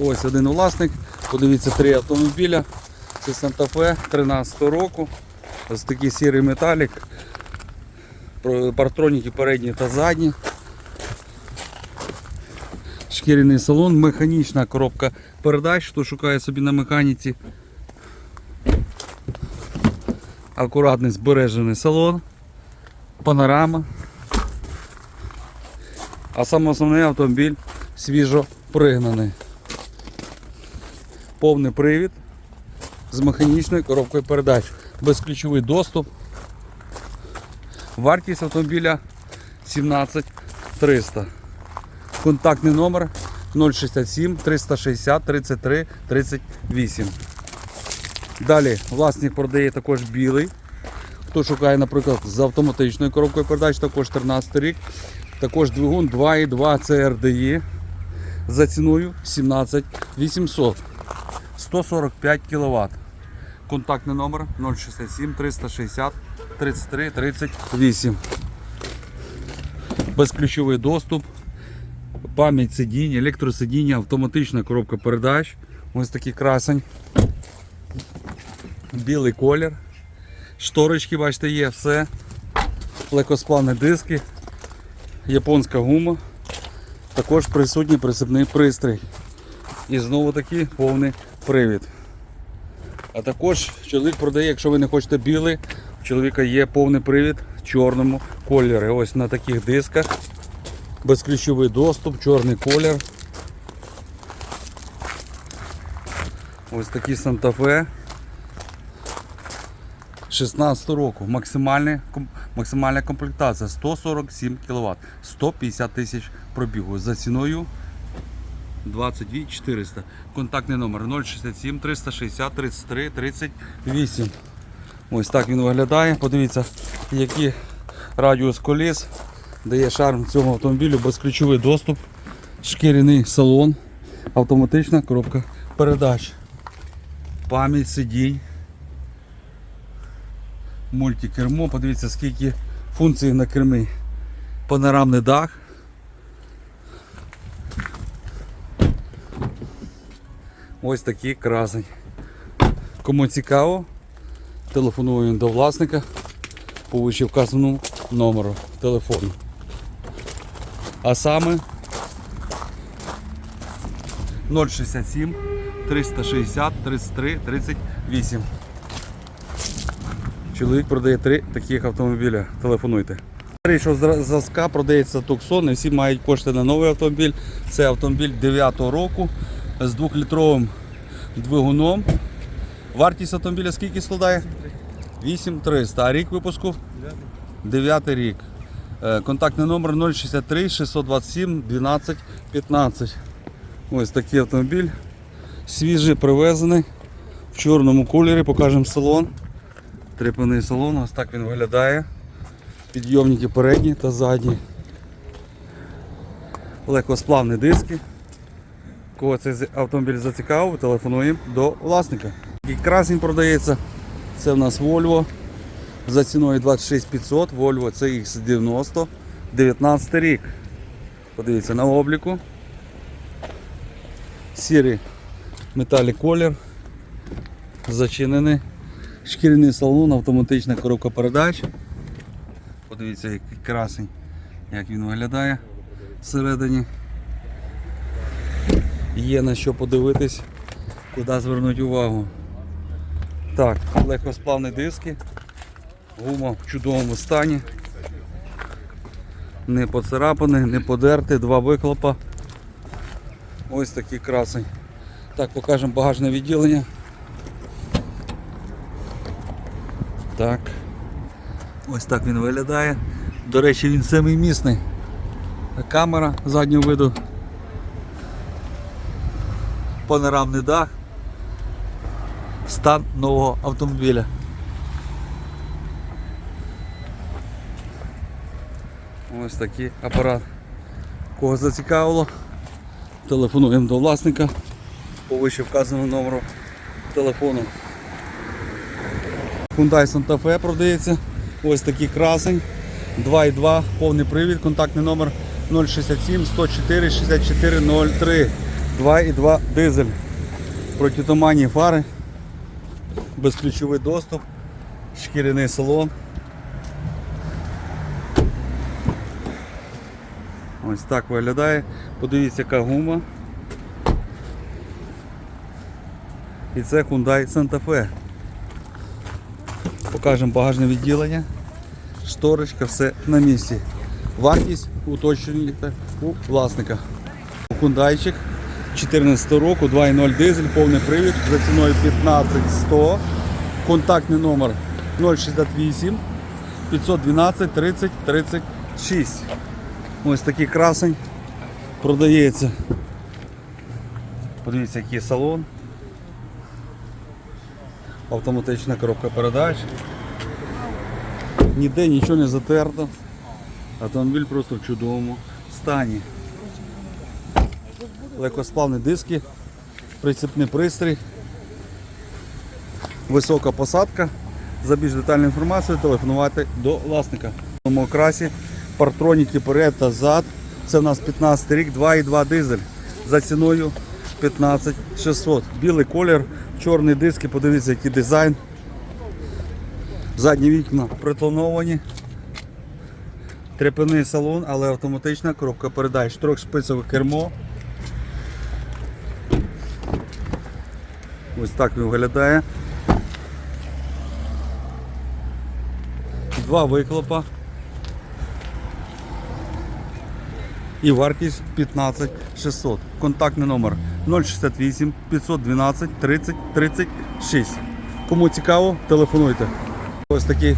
Ось один власник. Подивіться, три автомобіля. Це Санта-Фе 13 року. Ось такий сірий металік. Партроніки передні та задні. Шкіряний салон, механічна коробка передач, хто шукає собі на механіці. Акуратний збережений салон, панорама. А саме основний автомобіль свіжо пригнаний. Повний привід з механічною коробкою передач. Безключовий доступ. Вартість автомобіля 17 300. Контактний номер 067 360 33 38. Далі власник продає також білий. Хто шукає, наприклад, з автоматичною коробкою передач, також 13 рік. Також двигун 2.2 CRDI за ціною 17 800. 145 кВт. Контактний номер 067 360 33 38. Безключовий доступ, пам'ять сидінь, електросидіння, автоматична коробка передач. Ось такий красень. Білий колір. Шторочки, бачите, є все. Легкосплавні диски, японська гума. Також присутній присипний пристрій. І знову таки повний привід. А також чоловік продає, якщо ви не хочете білий, у чоловіка є повний привід в чорному кольорі. Ось на таких дисках. Безключовий доступ, чорний колір. Ось такі Санта-Фе. 16 року. Максимальна комплектація 147 кВт, 150 тисяч пробігу. За ціною 22 400. Контактний номер 067 360 33 38. Ось так він виглядає. Подивіться, який радіус коліс дає шарм цьому автомобілю, безключовий доступ, шкіряний салон, автоматична коробка передач, пам'ять сидінь, мультикермо. Подивіться, скільки функцій на кермі. Панорамний дах. Ось такий красень. Кому цікаво, телефонуємо до власника по вказаному номеру телефону. А саме 067 360 33 38. Чоловік продає три таких автомобіля. Телефонуйте. Що зразка продається Tucson, не всі мають кошти на новий автомобіль. Це автомобіль 9 року з 2-літровим двигуном. Вартість автомобіля скільки складає? 8300. А рік випуску? 9 рік. Е, Контактний номер 063 627 12 15. Ось такий автомобіль. Свіжий привезений в чорному кольорі. Покажемо салон. Трепаний салон, ось так він виглядає. Підйомники передні та задні. Легкосплавні диски. Кого цей автомобіль зацікавив, телефонуємо до власника. І красень продається. Це в нас Volvo. За ціною 26500, Volvo CX90, 19 рік. Подивіться на обліку. Сірий металік колір. Зачинений. Шкіряний салон, автоматична коробка передач. Подивіться, який красень, як він виглядає всередині. Є на що подивитись, куди звернути увагу. Так, легкосплавні диски, гума в чудовому стані. Не поцарапаний, не подерти, два вихлопа. Ось такий красень. Так, покажемо багажне відділення. Так. Ось так він виглядає. До речі, він семимісний. Камера заднього виду. Панорамний дах. Стан нового автомобіля. Ось такий апарат. Кого зацікавило, телефонуємо до власника по вище вказаному номеру телефону. Hyundai Santa Fe продається. Ось такий красень. 2.2, повний привід, контактний номер 067 104 64 03. 2,2 дизель. Протитуманні фари, безключовий доступ, шкіряний салон. Ось так виглядає. Подивіться, яка гума. І це Hyundai Santa Fe. Покажемо багажне відділення. Шторочка, все на місці. Вартість уточнюєте у власника. Хундайчик 14 року, 2.0 дизель, повний привід за ціною 15100. Контактний номер 068 512 30 36. Ось такий красень продається. Подивіться, який салон. Автоматична коробка передач. Ніде нічого не затерто. Автомобіль просто в чудовому стані. Легкосплавні диски, прицепний пристрій, висока посадка. За більш детальну інформацію телефонувати до власника. В окрасі партроніки перед та зад. Це у нас 15 рік, 2,2 дизель за ціною 15 600. Білий колір, чорні диски, подивіться, який дизайн. Задні вікна притоновані. Трепений салон, але автоматична коробка передач. Трьох Трьохшпицеве кермо. Ось так він виглядає. Два вихлопа. І вартість 15 600. Контактний номер 068 512 30 36. Кому цікаво, телефонуйте. Ось такий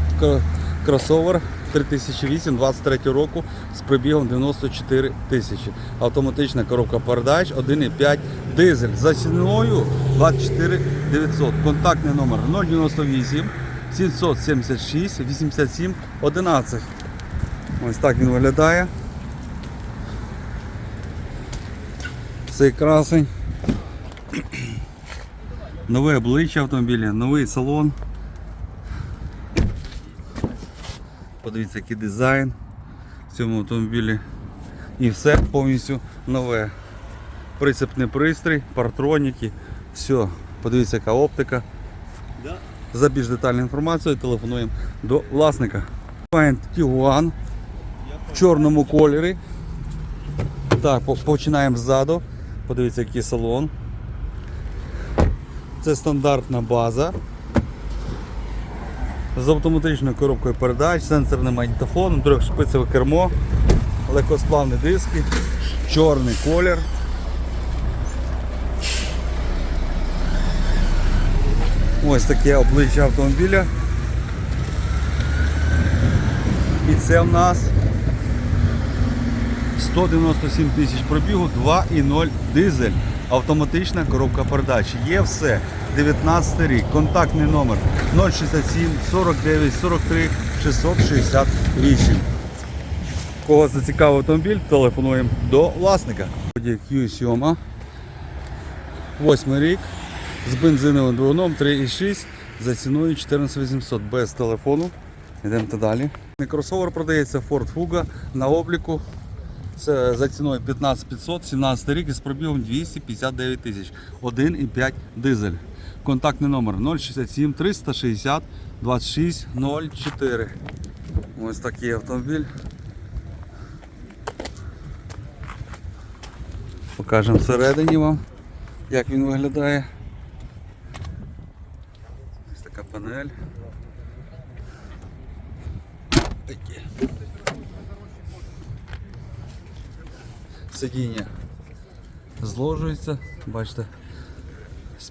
кросовер 3008 23 року з пробігом 94 тисячі. Автоматична коробка передач 1,5 дизель за ціною 24 900. Контактний номер 098 776 87 11. Ось так він виглядає. Цей красень. Нове обличчя автомобіля, новий салон. Подивіться, який дизайн в цьому автомобілі. І все повністю нове. Прицепний пристрій, партроніки, все. Подивіться, яка оптика. За більш детальну інформацію телефонуємо до власника. Find Tiguan в чорному кольорі. Так, починаємо ззаду. Подивіться, який салон. Це стандартна база. З автоматичною коробкою передач, сенсорним магнітофоном, трьохшпицеве кермо, легкосплавні диски, чорний колір. Ось таке обличчя автомобіля. І це в нас 197 тисяч пробігу, 2,0 дизель. Автоматична коробка передач. Є все. 19 рік. Контактний номер 067 49 43 668. Кого зацікавив автомобіль, телефонуємо до власника. Audi Q7. 8 рік. З бензиновим двигуном 3,6 за ціною 14800 без телефону. Йдемо далі. Кросовер продається Ford Fuga на обліку. Це за ціною 15500, 17 рік із пробігом 259 тисяч. 1,5 дизель. Контактний номер 067 360 26 04. Ось такий автомобіль. Покажемо всередині вам, як він виглядає. Ось така панель. Сидіння зложується, бачите,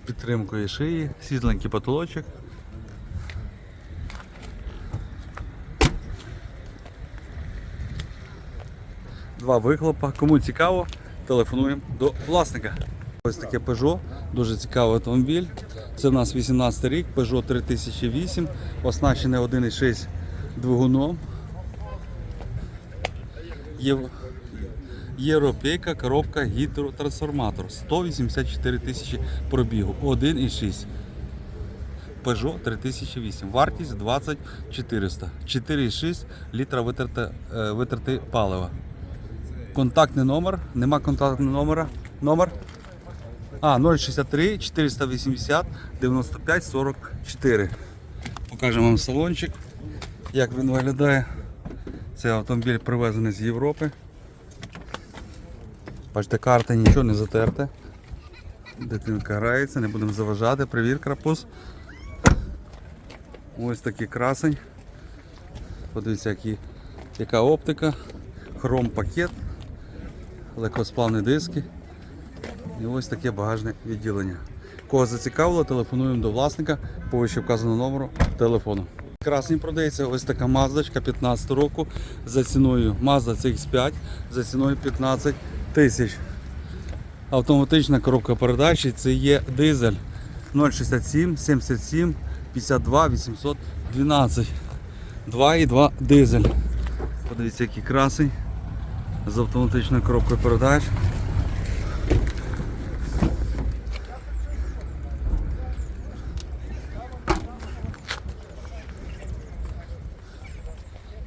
підтримкою шиї, світленький потолочок. Два вихлопа. Кому цікаво, телефонуємо до власника. Ось таке Peugeot, дуже цікавий автомобіль. Це в нас 18 рік, Peugeot 3008, оснащений 1,6 двигуном. Єв... Європейка коробка гідротрансформатор 184 тисячі пробігу, 1,6. Peugeot 3008. Вартість 2400. 4,6 літра витерте, е, витерти палива. Контактний номер, нема контактного номера. Номер А, 063 480 95 44. Покажемо вам салончик, як він виглядає. Це автомобіль привезений з Європи. Бачите, карта нічого не затерте. Дитинка грається, не будемо заважати. Привіт, крапус. Ось такий красень. Подивіться, які, яка оптика, хром пакет, легкосплавні диски. І ось таке багажне відділення. Кого зацікавило, телефонуємо до власника по вище вказаному номеру телефону. Красний продається ось така маздочка 15 року за ціною Mazda CX5 за ціною 15 тисяч. Автоматична коробка передач і це є дизель 067 77 52 812. 2,2 дизель. Подивіться, який красий з автоматичною коробкою передач.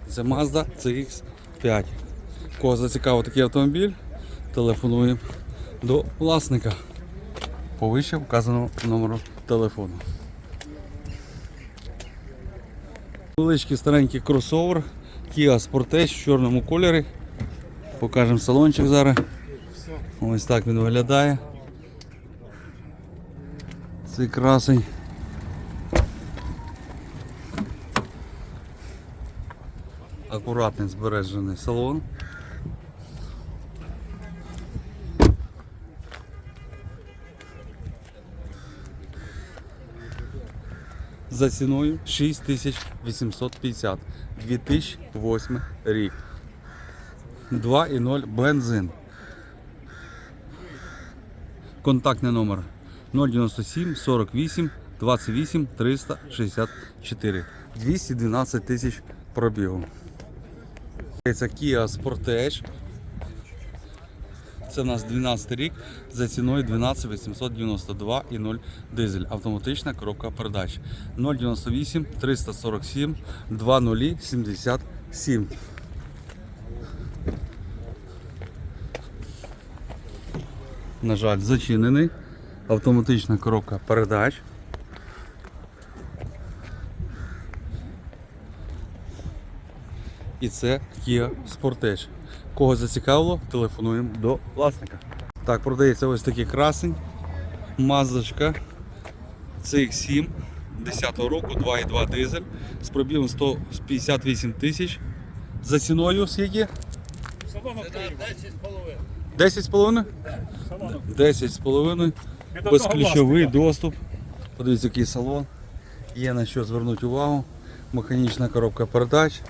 Це Mazda CX5. Кого зацікавив такий автомобіль, телефонуємо до власника по вище вказаного номеру телефону. Величкий старенький кросовер Kia Sportage в чорному кольорі. Покажемо салончик зараз. Ось так він виглядає. Цей красень. Акуратний збережений салон. За ціною 6850 2008 рік. 2,0 бензин. Контактний номер 097 48 28 364. 212 тисяч пробігу. Це Kia Sportage. Це в нас 12 рік за ціною 12 892 і 0 дизель. Автоматична коробка передач 098 347 2077. На жаль, зачинений. Автоматична коробка передач. І це Kia Sportage. Кого зацікавило, телефонуємо до власника. Так, продається ось такий красень. Мазочка CX7 10 року, 2,2 дизель з пробігом 158 тисяч. За ціною скільки? 10,5? 10,5. Безключовий доступ. Подивіться, який салон. Є на що звернути увагу. Механічна коробка передач.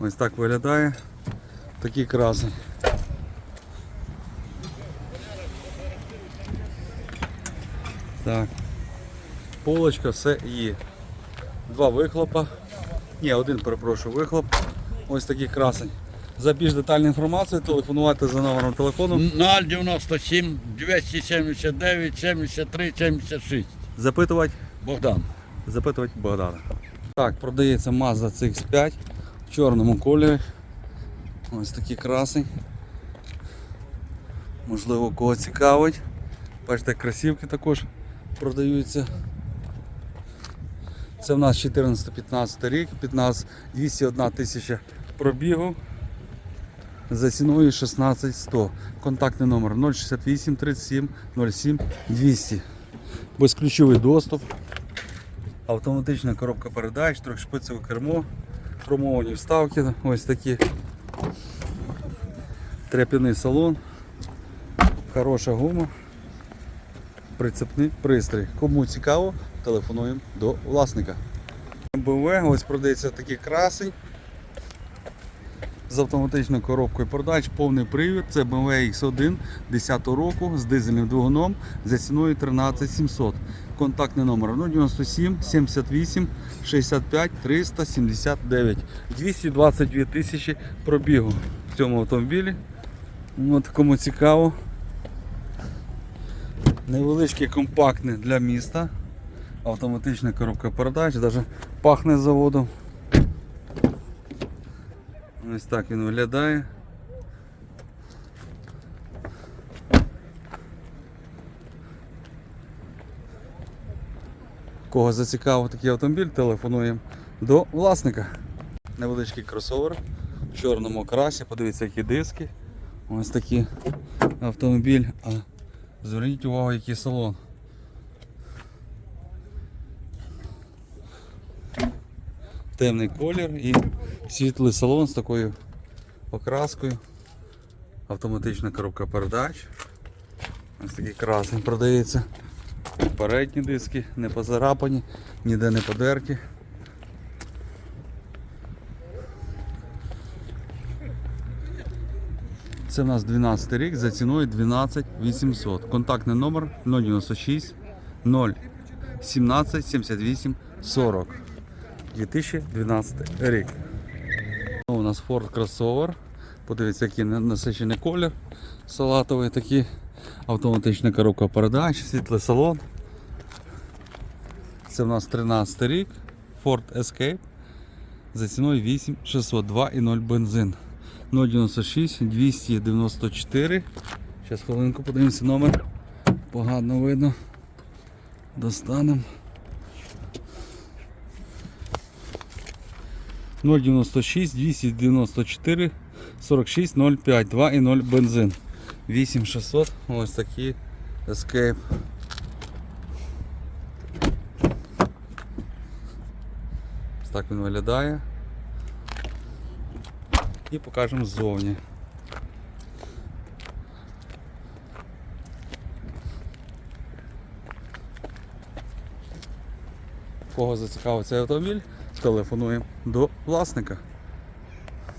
Ось так виглядає. Такий красний. Так. Полочка, все є. Два вихлопа. Ні, один перепрошую вихлоп. Ось такий красень. За більш детальну інформацію телефонувати за номером телефону. 097 279 73 76. Запитувати, Богдан. запитувати Богдана. Так, продається Mazda CX5 в чорному кольорі. Ось такий красень. Можливо, кого цікавить. Бачите, красівки також продаються. Це в нас 14-15 рік, 15 201 тисяча пробігу за ціною 16100. Контактний номер 068 37 07 200. Безключовий доступ. Автоматична коробка передач, трьохшпицеве кермо, хромовані вставки, ось такі. Тряпяний салон, хороша гума, прицепний пристрій. Кому цікаво, телефонуємо до власника. МБВ, ось продається такий красень з автоматичною коробкою передач, повний привід. Це BMW X1 10 року з дизельним двигуном за ціною 13700. Контактний номер 097 78 65 379. 222 тисячі пробігу в цьому автомобілі. От кому цікаво. Невеличкий компактний для міста. Автоматична коробка передач, навіть пахне заводом. Ось так він виглядає. Кого зацікавив такий автомобіль, телефонуємо до власника. Невеличкий кросовер в чорному красі. Подивіться, які диски. Ось такий автомобіль. Зверніть увагу, який салон. Темний колір і світлий салон з такою покраскою. Автоматична коробка передач. Ось такий красний продається. Передні диски не позарапані, ніде не подерті. Це в нас 12 рік за ціною 12 800. Контактний номер 096 0 17 78 40. 2012 рік. У нас Ford Crossover. Подивіться, який на- насичений колір салатовий такий. Автоматична коробка передач, світлий салон. Це в нас 13 рік. Ford Escape. За ціною 8602 і 0 бензин. 096 294. Зараз хвилинку подивимося номер. Погано видно. Достанемо. 096 294 46 05 2 і 0 бензин. 8600. Ось такий Escape. Так він виглядає. І покажемо ззовні. Кого зацікавив цей автомобіль, телефонуємо до власника.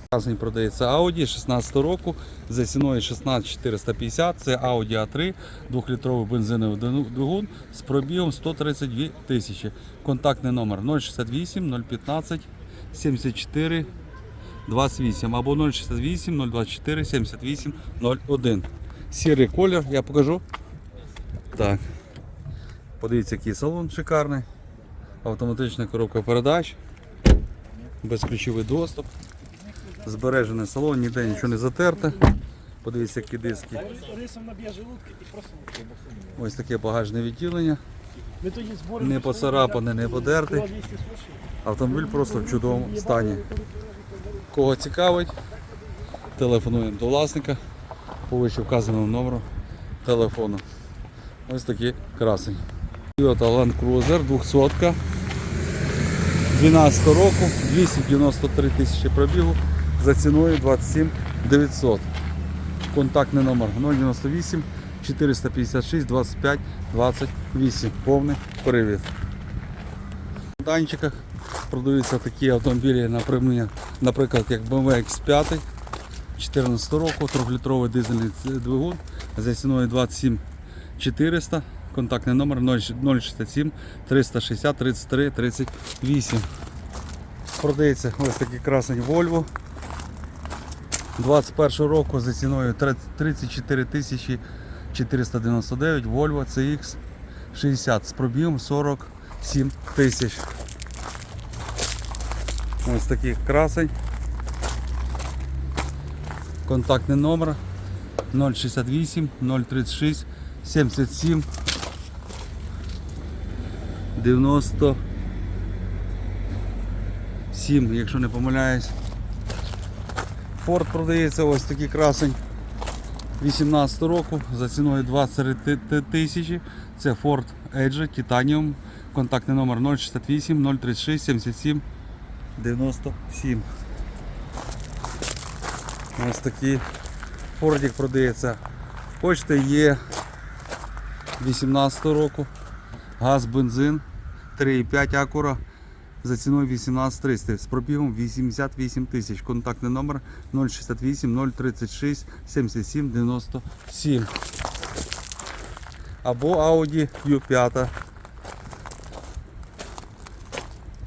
Продається Audi 16 року за ціною 16450. Це Audi A3, 2-літровий бензиновий двигун з пробігом 132 тисячі. Контактний номер 068 015 74 28 або 068 024 78 01. Сірий колір, я покажу. Так. Подивіться, який салон шикарний. Автоматична коробка передач. Безключовий доступ. Збережений салон, ніде нічого не затерте. Подивіться, які диски. Рисом наб'є желудки і просто Ось таке багажне відділення. Не поцарапане, не подертий. Кіло 200 суші. Автомобіль просто в чудовому стані. Кого цікавить, телефонуємо до власника по вище вказаному номеру телефону. Ось такий красень. Toyota Land Cruiser 200 12 року, 293 тисячі пробігу за ціною 27 900. Контактний номер 098 456 25 28. Повний привід. В танчиках продаються такі автомобілі, наприклад, як BMW X5 14 року, 3-літровий дизельний двигун за ціною 27 400. Контактний номер 067 360 33 38. Продається ось такий красень Volvo 21 року за ціною 34 тисячі 499 Volvo CX 60 з пробігом 47 тисяч. Ось такий красень. Контактний номер 068 036 77 97, якщо не помиляюсь. Форд продається ось такий красень 18 року за ціною 23 тисячі. Це Ford Edge Titanium. Контактний номер 068 036 77 97. Ось такий Фордік продається. Почта є 18 року. Газ, бензин 3,5 акура за ціною 18300 з пробігом 88 тисяч. Контактний номер 068 036 77 97. Або Audi Q5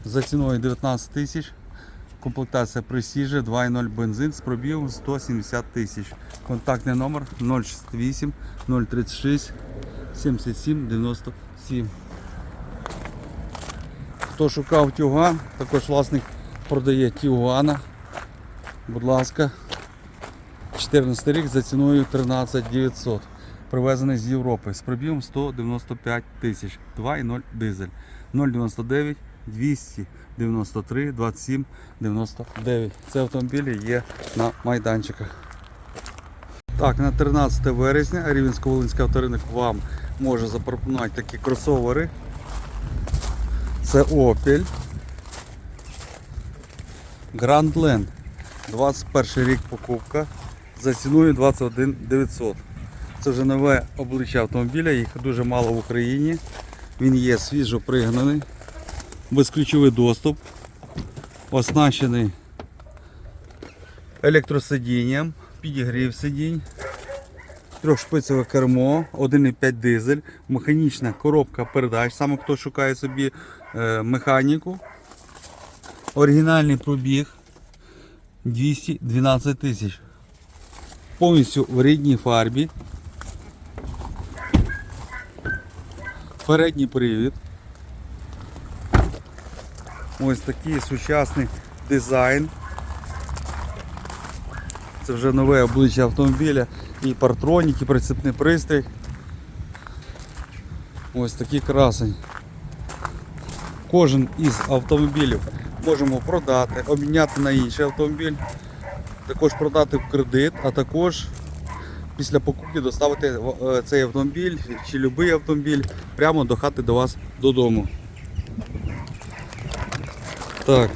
за ціною 19 тисяч. Комплектація Prestige 2.0 бензин з пробігом 170 тисяч. Контактний номер 068 036 77 97. Хто шукав Тюган, також власник продає Тюгана. Будь ласка, 14 рік за ціною 13 900. привезений з Європи з пробігом 195 тисяч, 2,0 дизель, 099 293 27 99. Це автомобілі є на майданчиках. Так, на 13 вересня Рівенсько-Волинський авторинок вам може запропонувати такі кросовери. Це Opel. Grandland. 21 рік покупка за ціною 21 900. Це вже нове обличчя автомобіля, їх дуже мало в Україні. Він є свіжо пригнаний, безключовий доступ, оснащений електросидінням, підігрів сидінь, трьохшпицеве кермо, 1,5 дизель, механічна коробка передач, саме хто шукає собі е, механіку. Оригінальний пробіг 212 тисяч. Повністю в рідній фарбі. Передній привід. Ось такий сучасний дизайн. Це вже нове обличчя автомобіля. І партронік, і прицепний пристрій. Ось такий красень. Кожен із автомобілів можемо продати, обміняти на інший автомобіль, також продати в кредит, а також після покупки доставити е, цей автомобіль чи будь-який автомобіль прямо до хати до вас додому. Так.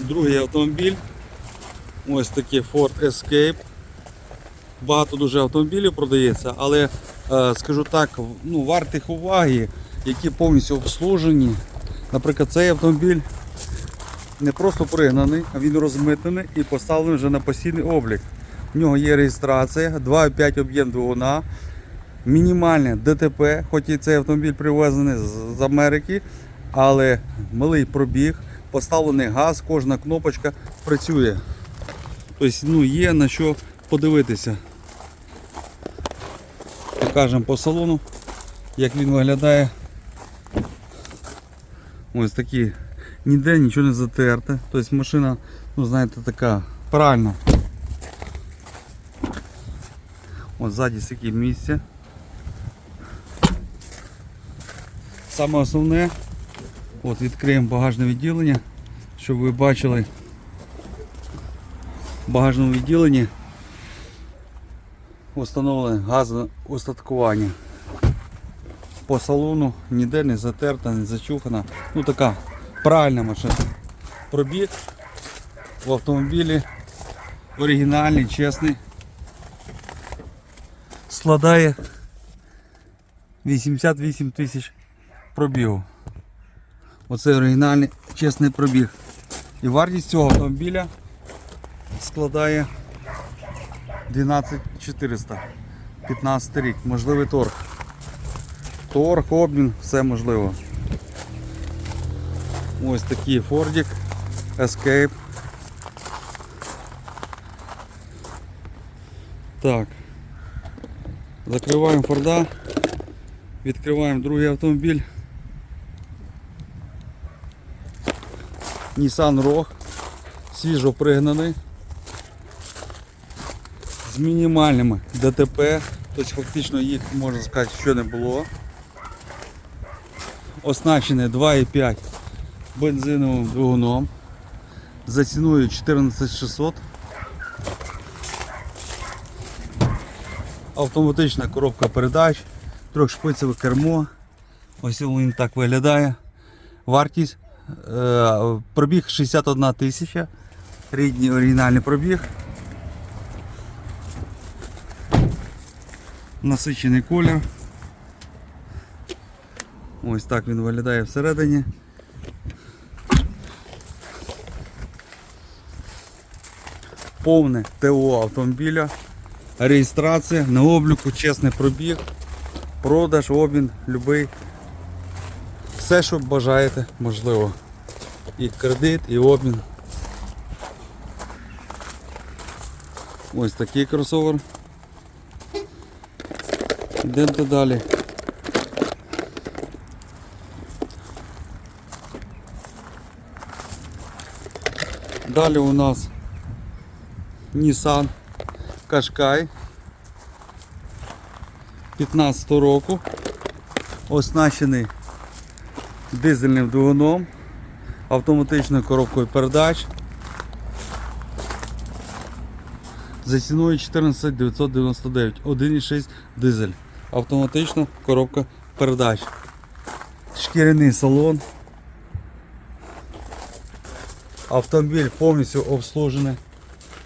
Другий автомобіль. Ось такий Ford Escape. Багато дуже автомобілів продається, але е, скажу так, ну, вартих уваги, які повністю обслужені. Наприклад, цей автомобіль не просто пригнаний, а він розмитнений і поставлений вже на постійний облік. В нього є реєстрація, 2,5 об'єм двигуна, мінімальне ДТП, хоч і цей автомобіль привезений з- з Америки, але малий пробіг, поставлений газ, кожна кнопочка працює. Тобто ну, є на що подивитися. Покажемо по салону, як він виглядає. Ось такі. Ніде нічого не затерте. Тобто машина, ну знаєте, така правильна. Ось ззаді скільки місця. Саме основне, от відкриємо багажне відділення, щоб ви бачили багажному відділенні встановлене газове устаткування. По салону ніде не затерта, не зачухана. Ну така правильна машина. Пробіг в автомобілі оригінальний, чесний. Складає 88 тисяч пробігу. Оце оригінальний чесний пробіг. І вартість цього автомобіля складає 12 400. 15 рік, можливий торг. Торг, обмін, все можливо. Ось такий Фордік Escape. Так. Закриваємо Форда. Відкриваємо другий автомобіль. Nissan Rogue. Свіжо пригнаний. З мінімальними ДТП. Тобто фактично їх можна сказати, що не було. Оснащений 2,5 бензиновим двигуном. За ціною 14600. Автоматична коробка передач, трьохшпицеве кермо. Ось він так виглядає. Вартість е, пробіг 61 тисяча. Рідний оригінальний пробіг. Насичений колір. Ось так він виглядає всередині. Повне ТО автомобіля, реєстрація, на обліку, чесний пробіг, продаж, обмін, любий. Все, що бажаєте, можливо. І кредит, і обмін. Ось такий кросовер. Йдемо далі. Далі у нас Nissan Qashqai 15 року. Оснащений дизельним двигуном, автоматичною коробкою передач. За ціною 14 999, 1,6 дизель. Автоматична коробка передач. Шкіряний салон. Автомобіль повністю обслужений,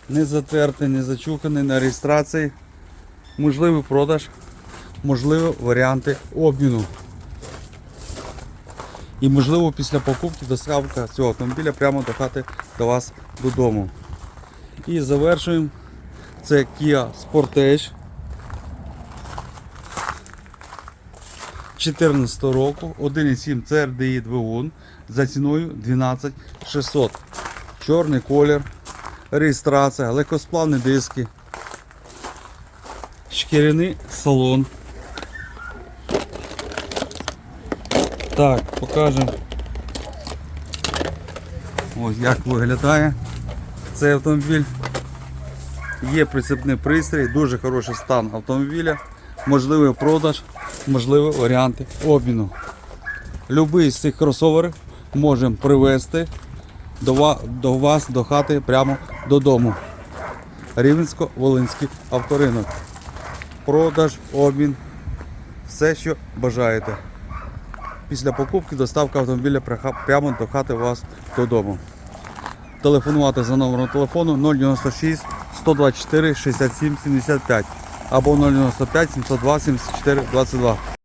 не затертий, не зачуханий на реєстрації. Можливий продаж, можливі варіанти обміну. І можливо після покупки доставка цього автомобіля прямо до хати до вас додому. І завершуємо. Це Kia Sportage 14 року, 1,7 CRDI двигун за ціною 12 600. Чорний колір, реєстрація, легкосплавні диски, шкіряний салон. Так, покажемо. Ось як виглядає цей автомобіль. Є прицепний пристрій, дуже хороший стан автомобіля, можливий продаж, можливі варіанти обміну. Любий з цих кросоверів можемо привезти до ва- до вас до хати прямо додому. Рівненсько-Волинський авторинок. Продаж, обмін, все, що бажаєте. Після покупки доставка автомобіля прямо до хати вас додому. Телефонувати за номером телефону 096 124 67 75 або 095 702 74 22.